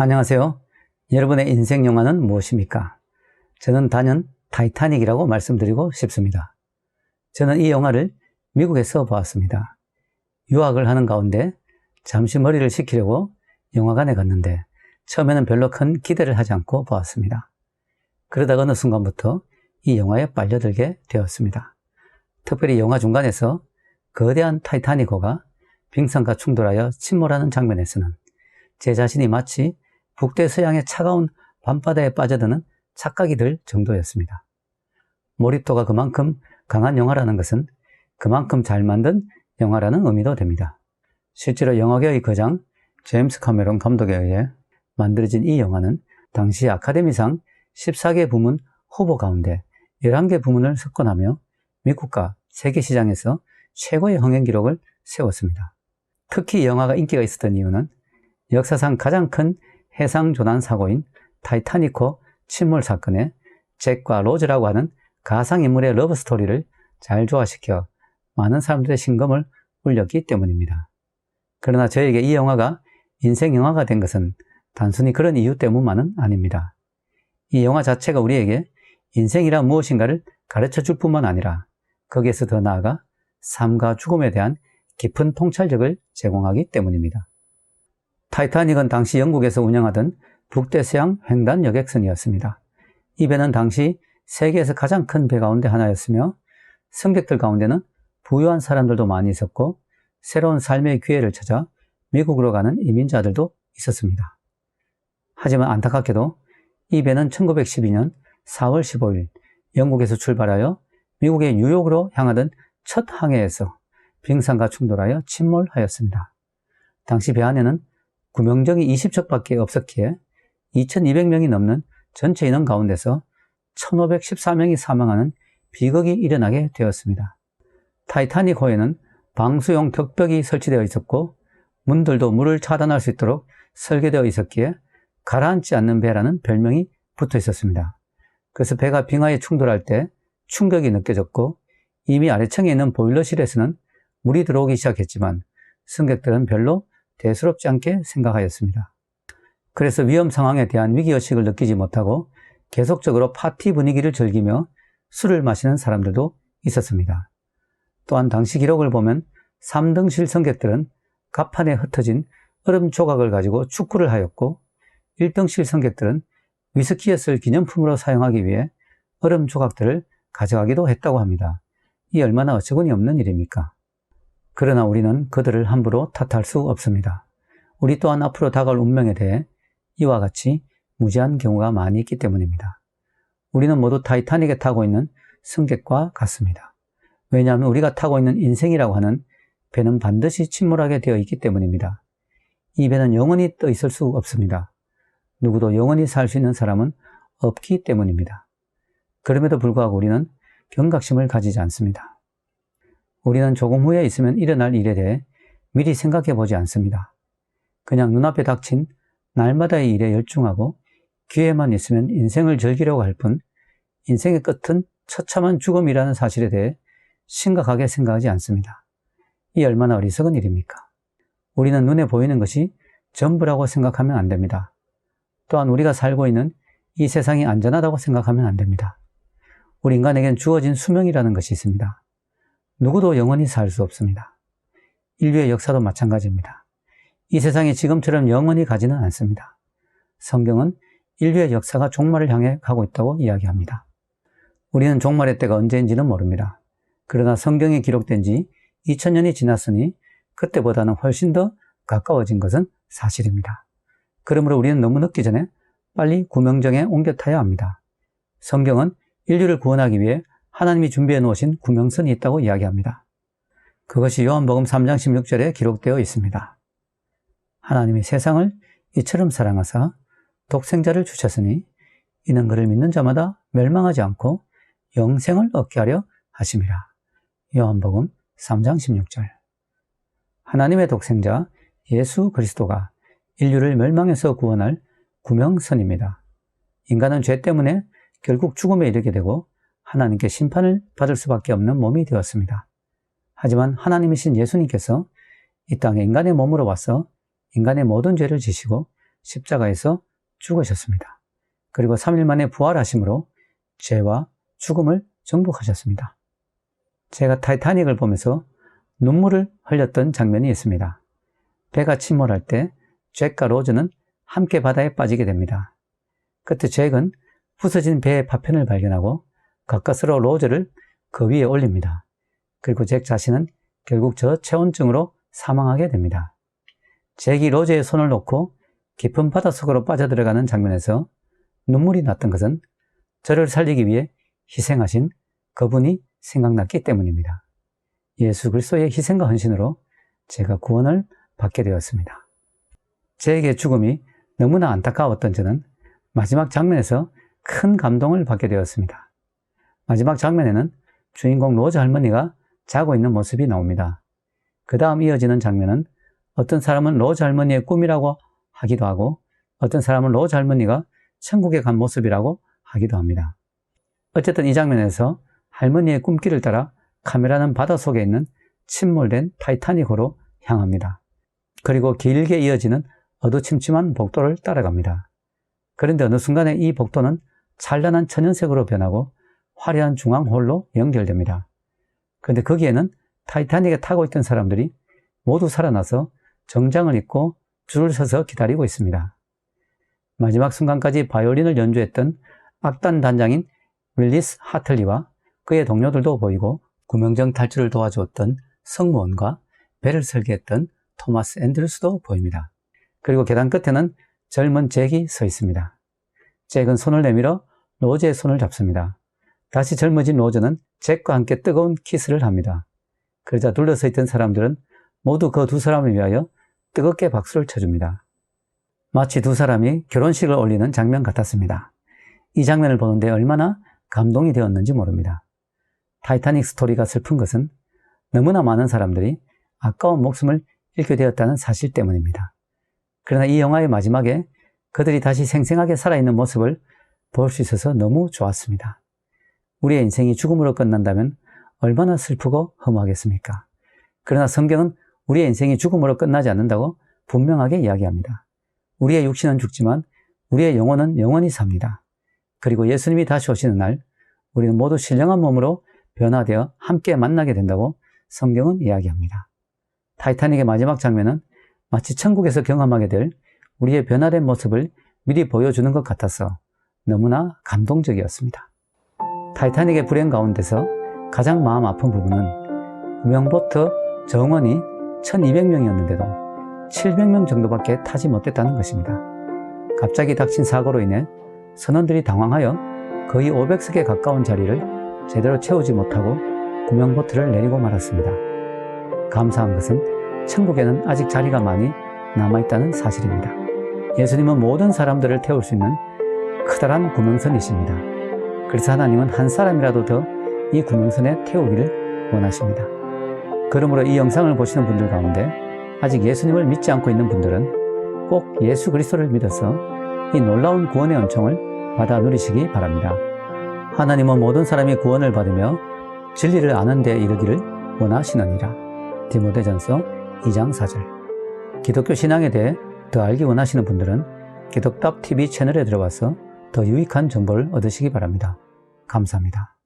안녕하세요. 여러분의 인생 영화는 무엇입니까? 저는 단연 타이타닉이라고 말씀드리고 싶습니다. 저는 이 영화를 미국에서 보았습니다. 유학을 하는 가운데 잠시 머리를 식히려고 영화관에 갔는데 처음에는 별로 큰 기대를 하지 않고 보았습니다. 그러다가 어느 순간부터 이 영화에 빨려들게 되었습니다. 특별히 영화 중간에서 거대한 타이타닉호가 빙산과 충돌하여 침몰하는 장면에서는 제 자신이 마치 북대서양의 차가운 밤바다에 빠져드는 착각이 들 정도였습니다. 몰입도가 그만큼 강한 영화라는 것은 그만큼 잘 만든 영화라는 의미도 됩니다. 실제로 영화계의 거장 제임스 카메론 감독에 의해 만들어진 이 영화는 당시 아카데미상 14개 부문 후보 가운데 11개 부문을 석권하며 미국과 세계 시장에서 최고의 흥행 기록을 세웠습니다. 특히 영화가 인기가 있었던 이유는 역사상 가장 큰 해상 조난 사고인 타이타닉호 침몰 사건에 잭과 로즈라고 하는 가상인물의 러브 스토리를 잘 조화시켜 많은 사람들의 신금을 울렸기 때문입니다. 그러나 저에게 이 영화가 인생 영화가 된 것은 단순히 그런 이유 때문만은 아닙니다. 이 영화 자체가 우리에게 인생이란 무엇인가를 가르쳐 줄 뿐만 아니라 거기에서 더 나아가 삶과 죽음에 대한 깊은 통찰력을 제공하기 때문입니다. 타이타닉은 당시 영국에서 운영하던 북대서양 횡단 여객선이었습니다. 이 배는 당시 세계에서 가장 큰 배 가운데 하나였으며 승객들 가운데는 부유한 사람들도 많이 있었고 새로운 삶의 기회를 찾아 미국으로 가는 이민자들도 있었습니다. 하지만 안타깝게도 이 배는 1912년 4월 15일 영국에서 출발하여 미국의 뉴욕으로 향하던 첫 항해에서 빙산과 충돌하여 침몰하였습니다. 당시 배 안에는 구명정이 20척밖에 없었기에 2200명이 넘는 전체 인원 가운데서 1514명이 사망하는 비극이 일어나게 되었습니다. 타이타닉 호에는 방수용 격벽이 설치되어 있었고 문들도 물을 차단할 수 있도록 설계되어 있었기에 가라앉지 않는 배라는 별명이 붙어 있었습니다. 그래서 배가 빙하에 충돌할 때 충격이 느껴졌고 이미 아래층에 있는 보일러실에서는 물이 들어오기 시작했지만 승객들은 별로 대수롭지 않게 생각하였습니다. 그래서 위험 상황에 대한 위기의식을 느끼지 못하고 계속적으로 파티 분위기를 즐기며 술을 마시는 사람들도 있었습니다. 또한 당시 기록을 보면 3등실 승객들은 갑판에 흩어진 얼음 조각을 가지고 축구를 하였고 1등실 승객들은 위스키였을 기념품으로 사용하기 위해 얼음 조각들을 가져가기도 했다고 합니다. 이 얼마나 어처구니 없는 일입니까? 그러나 우리는 그들을 함부로 탓할 수 없습니다. 우리 또한 앞으로 다가올 운명에 대해 이와 같이 무지한 경우가 많이 있기 때문입니다. 우리는 모두 타이타닉에 타고 있는 승객과 같습니다. 왜냐하면 우리가 타고 있는 인생이라고 하는 배는 반드시 침몰하게 되어 있기 때문입니다. 이 배는 영원히 떠 있을 수 없습니다. 누구도 영원히 살 수 있는 사람은 없기 때문입니다. 그럼에도 불구하고 우리는 경각심을 가지지 않습니다. 우리는 조금 후에 있으면 일어날 일에 대해 미리 생각해 보지 않습니다. 그냥 눈앞에 닥친 날마다의 일에 열중하고 기회만 있으면 인생을 즐기려고 할 뿐 인생의 끝은 처참한 죽음이라는 사실에 대해 심각하게 생각하지 않습니다. 이 얼마나 어리석은 일입니까? 우리는 눈에 보이는 것이 전부라고 생각하면 안 됩니다. 또한 우리가 살고 있는 이 세상이 안전하다고 생각하면 안 됩니다. 우리 인간에겐 주어진 수명이라는 것이 있습니다. 누구도 영원히 살 수 없습니다. 인류의 역사도 마찬가지입니다. 이 세상이 지금처럼 영원히 가지는 않습니다. 성경은 인류의 역사가 종말을 향해 가고 있다고 이야기합니다. 우리는 종말의 때가 언제인지는 모릅니다. 그러나 성경에 기록된 지 2000년이 지났으니 그때보다는 훨씬 더 가까워진 것은 사실입니다. 그러므로 우리는 너무 늦기 전에 빨리 구명정에 옮겨 타야 합니다. 성경은 인류를 구원하기 위해 하나님이 준비해 놓으신 구명선이 있다고 이야기합니다. 그것이 요한복음 3장 16절에 기록되어 있습니다. 하나님이 세상을 이처럼 사랑하사 독생자를 주셨으니 이는 그를 믿는 자마다 멸망하지 않고 영생을 얻게 하려 하심이라. 요한복음 3장 16절. 하나님의 독생자 예수 그리스도가 인류를 멸망에서 구원할 구명선입니다. 인간은 죄 때문에 결국 죽음에 이르게 되고 하나님께 심판을 받을 수밖에 없는 몸이 되었습니다. 하지만 하나님이신 예수님께서 이 땅에 인간의 몸으로 와서 인간의 모든 죄를 지시고 십자가에서 죽으셨습니다. 그리고 3일 만에 부활하심으로 죄와 죽음을 정복하셨습니다. 제가 타이타닉을 보면서 눈물을 흘렸던 장면이 있습니다. 배가 침몰할 때 잭과 로즈는 함께 바다에 빠지게 됩니다. 그때 잭은 부서진 배의 파편을 발견하고 가까스로 로즈를 그 위에 올립니다. 그리고 잭 자신은 결국 저체온증으로 사망하게 됩니다. 잭이 로즈의 손을 놓고 깊은 바닷속으로 빠져들어가는 장면에서 눈물이 났던 것은 저를 살리기 위해 희생하신 그분이 생각났기 때문입니다. 예수 그리스도의 희생과 헌신으로 제가 구원을 받게 되었습니다. 제게 죽음이 너무나 안타까웠던 저는 마지막 장면에서 큰 감동을 받게 되었습니다. 마지막 장면에는 주인공 로즈 할머니가 자고 있는 모습이 나옵니다. 그 다음 이어지는 장면은 어떤 사람은 로즈 할머니의 꿈이라고 하기도 하고 어떤 사람은 로즈 할머니가 천국에 간 모습이라고 하기도 합니다. 어쨌든 이 장면에서 할머니의 꿈길을 따라 카메라는 바닷속에 있는 침몰된 타이타닉으로 향합니다. 그리고 길게 이어지는 어두침침한 복도를 따라갑니다. 그런데 어느 순간에 이 복도는 찬란한 천연색으로 변하고 화려한 중앙홀로 연결됩니다. 그런데 거기에는 타이타닉에 타고 있던 사람들이 모두 살아나서 정장을 입고 줄을 서서 기다리고 있습니다. 마지막 순간까지 바이올린을 연주했던 악단 단장인 윌리스 하틀리와 그의 동료들도 보이고 구명정 탈출을 도와주었던 성무원과 배를 설계했던 토마스 앤드루스도 보입니다. 그리고 계단 끝에는 젊은 잭이 서 있습니다. 잭은 손을 내밀어 로즈의 손을 잡습니다. 다시 젊어진 로즈는 잭과 함께 뜨거운 키스를 합니다. 그러자 둘러서 있던 사람들은 모두 그 두 사람을 위하여 뜨겁게 박수를 쳐줍니다. 마치 두 사람이 결혼식을 올리는 장면 같았습니다. 이 장면을 보는데 얼마나 감동이 되었는지 모릅니다. 타이타닉 스토리가 슬픈 것은 너무나 많은 사람들이 아까운 목숨을 잃게 되었다는 사실 때문입니다. 그러나 이 영화의 마지막에 그들이 다시 생생하게 살아있는 모습을 볼 수 있어서 너무 좋았습니다. 우리의 인생이 죽음으로 끝난다면 얼마나 슬프고 허무하겠습니까? 그러나 성경은 우리의 인생이 죽음으로 끝나지 않는다고 분명하게 이야기합니다. 우리의 육신은 죽지만 우리의 영혼은 영원히 삽니다. 그리고 예수님이 다시 오시는 날 우리는 모두 신령한 몸으로 변화되어 함께 만나게 된다고 성경은 이야기합니다. 타이타닉의 마지막 장면은 마치 천국에서 경험하게 될 우리의 변화된 모습을 미리 보여주는 것 같아서 너무나 감동적이었습니다. 타이타닉의 불행 가운데서 가장 마음 아픈 부분은 구명보트 정원이 1200명이었는데도 700명 정도밖에 타지 못했다는 것입니다. 갑자기 닥친 사고로 인해 선원들이 당황하여 거의 500석에 가까운 자리를 제대로 채우지 못하고 구명보트를 내리고 말았습니다. 감사한 것은 천국에는 아직 자리가 많이 남아있다는 사실입니다. 예수님은 모든 사람들을 태울 수 있는 커다란 구명선이십니다. 그래서 하나님은 한 사람이라도 더 이 구명선에 태우기를 원하십니다. 그러므로 이 영상을 보시는 분들 가운데 아직 예수님을 믿지 않고 있는 분들은 꼭 예수 그리스도를 믿어서 이 놀라운 구원의 은총을 받아 누리시기 바랍니다. 하나님은 모든 사람이 구원을 받으며 진리를 아는 데 이르기를 원하시느니라. 디모데전서 2장 4절. 기독교 신앙에 대해 더 알기 원하시는 분들은 기독답 TV 채널에 들어와서 더 유익한 정보를 얻으시기 바랍니다. 감사합니다.